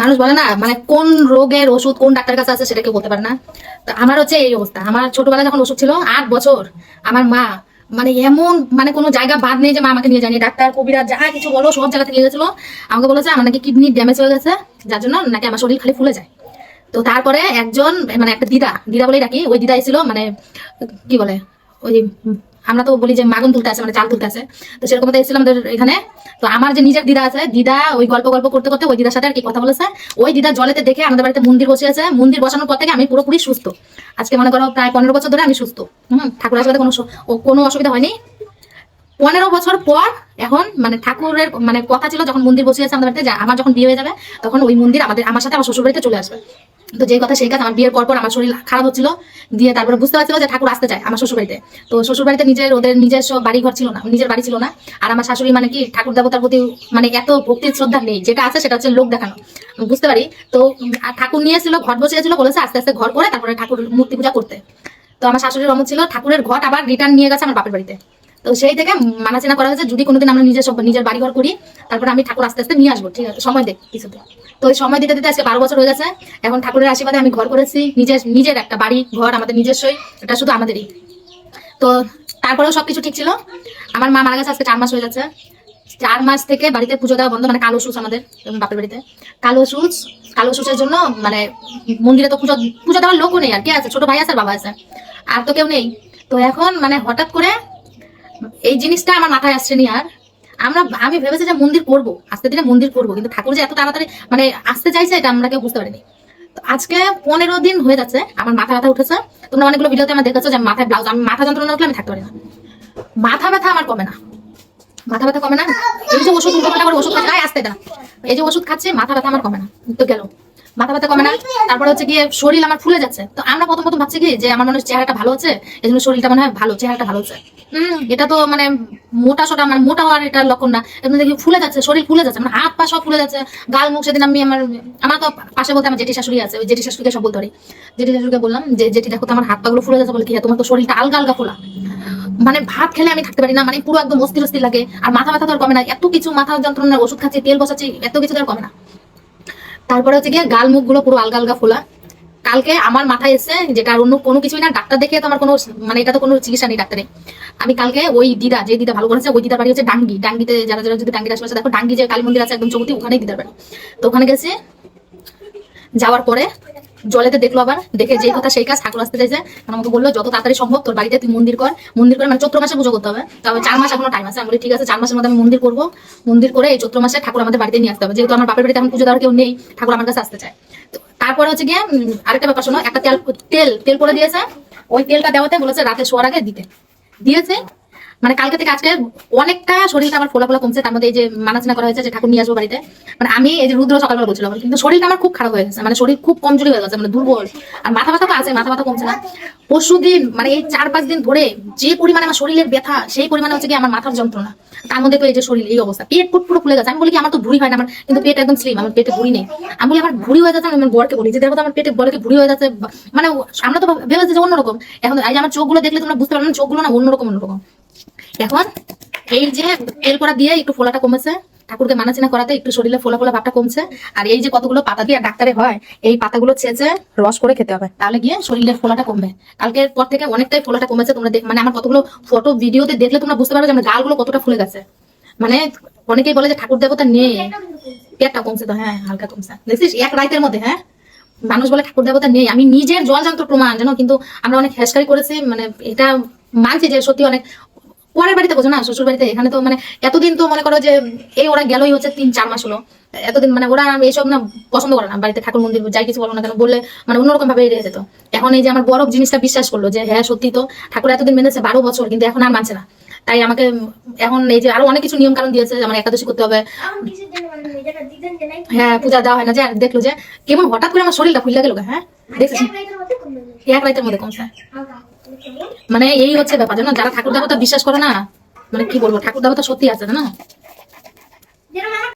মানুষ বলে না মানে কোন রোগের ওষুধ কোন ডাক্তার কাছে আছে সেটা কেউ বলতে পারে না। তো আমার হচ্ছে এই অবস্থা। আমার ছোটবেলায় যখন ওষুধ ছিল, আট বছর, আমার মা মানে এমন মানে কোনো জায়গা বাদ নেই যে মা আমাকে নিয়ে যায়নি। ডাক্তার কবিরা যা কিছু বলো, সব জায়গাতে নিয়ে গেছিল। আমাকে বলেছে, আমার নাকি কিডনি ড্যামেজ হয়ে গেছে, যার জন্য নাকি আমার শরীর খালি ফুলে যায়। তো তারপরে একজন মানে একটা দিদা দিদা বলেই ডাকি, ওই দিদা এসেছিল মানে কি বলে, ওই আমরা তো বলি যে মাগুন তুলতে আছে মানে চাল তুলতে আছে। তো সেরকম একটা এসেছিল আমাদের এখানে। তো আমার যে নিজের দিদা আছে, দিদা ওই গল্প গল্প করতে করতে ওই দিদার সাথে আর কি কথা বলেছে। ওই দিদা জলেতে দেখে আমাদের বাড়িতে মন্দির বসে আছে। মন্দির বসানোর পর থেকে আমি পুরোপুরি সুস্থ। আজকে মনে করো প্রায় পনেরো বছর ধরে আমি সুস্থ। হম ঠাকুর আসলে কোনো কোনো অসুবিধা হয়নি। পনেরো বছর পর এখন মানে ঠাকুরের মানে কথা ছিল, যখন মন্দির বসে আছে আমাদের বাড়িতে আমার যখন বিয়ে হয়ে যাবে, তখন ওই মন্দির আমাদের আমার সাথে আমার শ্বশুর বাড়িতে চলে আসবে। তো যেই কথা, সেই কাজ আমার বিয়ের পর পর আমার শরীর খারাপ হচ্ছিল। দিয়ে তারপরে বুঝতে পারছিল যে ঠাকুর আসতে চায় আমার শ্বশুর বাড়িতে তো শ্বশুর বাড়িতে নিজের, ওদের নিজস্ব বাড়ি ঘর ছিল না, নিজের বাড়ি ছিল না। আর আমার শাশুড়ি মানে কি, ঠাকুর দেবতার প্রতি মানে এত ভক্তির শ্রদ্ধা নেই, যেটা আছে সেটা হচ্ছে লোক দেখানো। বুঝতে পারি? তো ঠাকুর নিয়ে এসেছিল ঘট বসিয়েছিল, বলেছে আস্তে আস্তে ঘর করে তারপরে ঠাকুর মূর্তি পূজা করতে। তো আমার শাশুড়ির অমত ছিল, ঠাকুরের ঘট আবার রিটার্ন নিয়ে গেছে আমার বাপের বাড়িতে। তো সেই থেকে মানা চেনা করা হয়েছে, যদি কোনোদিন আমরা নিজের সব, নিজের বাড়ি ঘর করি, তারপরে আমি ঠাকুর আস্তে আস্তে নিয়ে আসব, ঠিক আছে? সময় দেখ কিছুতে। তো ওই সময় দিতে দিতে আজকে বারো বছর হয়ে গেছে, এখন ঠাকুরের আশীর্বাদে আমি ঘর করেছি, নিজের নিজের একটা বাড়ি, ঘর, আমাদের নিজস্বই, এটা শুধু আমাদেরই। তো তারপরেও সবকিছু ঠিক ছিল। আমার মা মারা গেছে আজকে চার মাস হয়ে যাচ্ছে চার মাস থেকে বাড়িতে পুজো দেওয়া বন্ধ মানে কালো সুচ আমাদের বাপের বাড়িতে। কালো সুচ কালো সুচের জন্য মানে মন্দিরে তো পুজো পুজো দেওয়ার লোকও নেই আর, কে আছে? ছোট ভাই আছে আর বাবা আছে। আর তো কেউ নেই। তো এখন মানে হঠাৎ করে এই জিনিসটা আমার মাথায় আসছে নি আর। আমরা, আমি ভেবেছি যে মন্দির করব আস্তে দিনে মন্দির করব, কিন্তু ঠাকুর যে এত তাড়াতাড়ি মানে আসতে চাইছে এটা আমরা কেউ বুঝতে পারিনি। আজকে পনেরো দিন হয়ে যাচ্ছে, আমার মাথা ব্যথা উঠেছে। তোমরা অনেকগুলো ভিডিওতে আমার দেখেছ যে মাথায় ব্লাউজ আমি মাথা যন্ত্রণা উঠলে আমি থাকতে পারি না। মাথা ব্যথা আমার কমে না। মাথা ব্যথা কমে না? এই যে ওষুধ ওষুধ খাচ্ছে আসতে না এই যে ওষুধ খাচ্ছে, মাথা ব্যথা আমার কমে না। তো গেল। মাথা ব্যথা কমে না তারপরে হচ্ছে গিয়ে শরীর আমার ফুলে যাচ্ছে। তো আমরা প্রথম প্রথম ভাবছি কি যে আমার মনে চেহারাটা ভালো হচ্ছে এই জন্য শরীরটা মনে হয় ভালো চেহারাটা ভালো হচ্ছে এটা তো মানে মোটা সোটা মানে মোটা হওয়ার এটা লক্ষণ না। এমনি দেখি ফুলে যাচ্ছে শরীর ফুলে যাচ্ছে মানে হাত পা সব ফুলে যাচ্ছে গাল মুখ সেদিন আমি আমার আমার তো পাশে বলতে আমার জেঠি শাশুড়ি আছে ওই জেঠি শাশুড়িকে সব বলতে পারি। জেঠি শাশুড়িকে বললাম যে জেঠি দেখো তো আমার হাত পাগুলো ফুলে যাচ্ছে বলে কি তোমার তো শরীরটা আলগা আলগা ফোলা। মানে ভাত খেলে আমি থাকতে পারি না মানে পুরো একদম অস্থির অস্থির লাগে আর মাথা ব্যথা তো আর কমে না। এত কিছু মাথা যন্ত্রণার ওষুধ খাচ্ছি তেল বসাচ্ছি এত কিছু তো আর কমে না। তারপরে হচ্ছে গিয়ে গাল মুখগুলো পুরো আলগা আলগা ফোলা। কালকে আমার মাথায় এসে যেটা আর অন্য কোনো কিছুই না, ডাক্তার দেখে তো আমার কোনো মানে এটা তো কোনো চিকিৎসা নেই ডাক্তারে। আমি কালকে ওই দিদা, যে দিদা ভালো করেছে, ওই দিদার বাড়ি হচ্ছে ডাঙ্গি। ডাঙ্গিতে যারা যারা যদি ডাঙ্গির আশেপাশে দেখো, ডাঙ্গি যে কালী মন্দির আছে একদম চৌতি ওখানেই দিদার বাড়ি। তো ওখানে গেছে, যাওয়ার পরে জলেতে দেখল আবার, দেখে যে কথা সেই কাজ ঠাকুর আসতে চাইছে। আমাকে বলল, যত তাড়াতাড়ি সম্ভব তোর বাড়িতে তুই মন্দির কর। মন্দির করে মানে চৈত্র মাসে পুজো করতে হবে। তবে চার মাস এখনও টাইম আছে। আমি বলি, ঠিক আছে, চার মাসের মধ্যে আমি মন্দির করব। মন্দির করে এই চৈত্র মাসে ঠাকুর আমাদের বাড়িতে নিয়ে আসতে হবে। যেহেতু আমার বাপের বাড়িতে এখন পুজো দেওয়ার কেউ নেই, ঠাকুর আমার কাছে আসতে চায়। তারপরে হচ্ছে গিয়ে আরেকটা ব্যাপার শোনো, একটা তেল তেল তেল করে দিয়েছে। ওই তেলটা দেওয়াতে বলেছে রাতে শোয়ার আগে দিতে। দিয়েছে মানে কালকে থেকে আজকে অনেকটা শরীরটা আমার ফোলা ফোলা কমছে, তার মধ্যে এই যে মানাচনা করা হয়েছে যে ঠাকুর নিয়ে আসব বাড়িতে মানে আমি এই যে রুদ্র সকালবেলা বলছিলাম, কিন্তু শরীরটা আমার খুব খারাপ হয়ে গেছে মানে শরীর খুব কমজোরি হয়ে গেছে মানে দুর্বল, আর মাথা ব্যথা তো আছে, মাথা ব্যথা কমছে না। পরশু দিন মানে এই চার পাঁচ দিন ধরে যে পরিমাণে আমার শরীরের ব্যথা, সেই পরিমাণে হচ্ছে কি আমার মাথার যন্ত্রণা, তার মধ্যে তো এই যে শরীর, এই অবস্থা, পেট পুট পুরো ফুলে গেছে, আমি বলি কি আমার তো ভুড়ি হয় না, আমার কিন্তু পেট একদম স্লিম আমার পেটে ভুড়ি নেই। আমি বলি আমার ভুড়ি হয়ে যাচ্ছে, আমি আমার বরকে বলি, যে দেখো আমার পেটে বলে কি ভুড়ি হয়ে যাচ্ছে মানে আমরা তো ভেবেছি যে অন্যরকম, এখন আমার চোখগুলো দেখলে তোমরা বুঝতে পারবে না চোখগুলো না অন্যরকম অন্যরকম। এখন এই যে তেল করা দিয়ে একটু ফোলাটা কমেছে, ঠাকুরকে মানাচিনা করাতে একটু শরীরে ফোলা ফোলা ভাবটা কমছে, আর এই যে কতগুলো পাতা দিয়ে ডাক্তারে হয়, এই পাতাগুলো ছেঁচে রস করে খেতে হবে, তাহলে গিয়ে শরীরের ফোলাটা কমবে। কালকের পর থেকে অনেকটাই ফোলাটা কমেছে, তোমরা মানে আমার কতগুলো ফটো ভিডিওতে দেখলে তোমরা বুঝতে পারবে যে আমার গালগুলো কতটা ফুলে গেছে। মানে অনেকেই বলে যে ঠাকুর দেবতা নেই। পেটটা কমছে তো হ্যাঁ হালকা কমছে। দেখছিস? এক রাইতের মধ্যে হ্যাঁ? মানুষ বলে ঠাকুর দেবতা নেই। আমি নিজের জল যন্ত্র প্রমাণ, জানো? কিন্তু আমরা অনেক হেসকারি করেছি মানে এটা মানছি যে সত্যি অনেক পরের বাড়িতে বোঝো না, শ্বশুর বাড়িতে। এখানে তো মানে এতদিন তো মনে করো যে, এই ওরা গেলই হচ্ছে তিন, চার মাস হলো। এতদিন মানে ওরা এইসব না পছন্দ করে না। বাড়িতে ঠাকুর মন্দির, যাই কিছু বলো না কেন, বললে মানে অন্যরকম ভাবে এড়িয়ে যেত। এখন এই যে আমার বরফ জিনিসটা বিশ্বাস করল যে হ্যাঁ সত্যি তো, ঠাকুর এতদিন মেনেছে বারো বছর, কিন্তু এখন আর মানছে না। তাই আমাকে এখন এই যে আরও অনেক কিছু নিয়ম কানুন দিয়েছে, আমার একাদশী করতে হবে। হ্যাঁ পূজা দেওয়া হয় না। যে, দেখল যে, কেমন হঠাৎ করে আমার শরীরটা ফুলে গেল হ্যাঁ? দেখছিস এক রাইতের মধ্যে কমছে মানে এই হচ্ছে ব্যাপার, জানো? যারা ঠাকুর দেবতা বিশ্বাস করে না মানে কি বলব ঠাকুর দেবতা সত্যি আছে না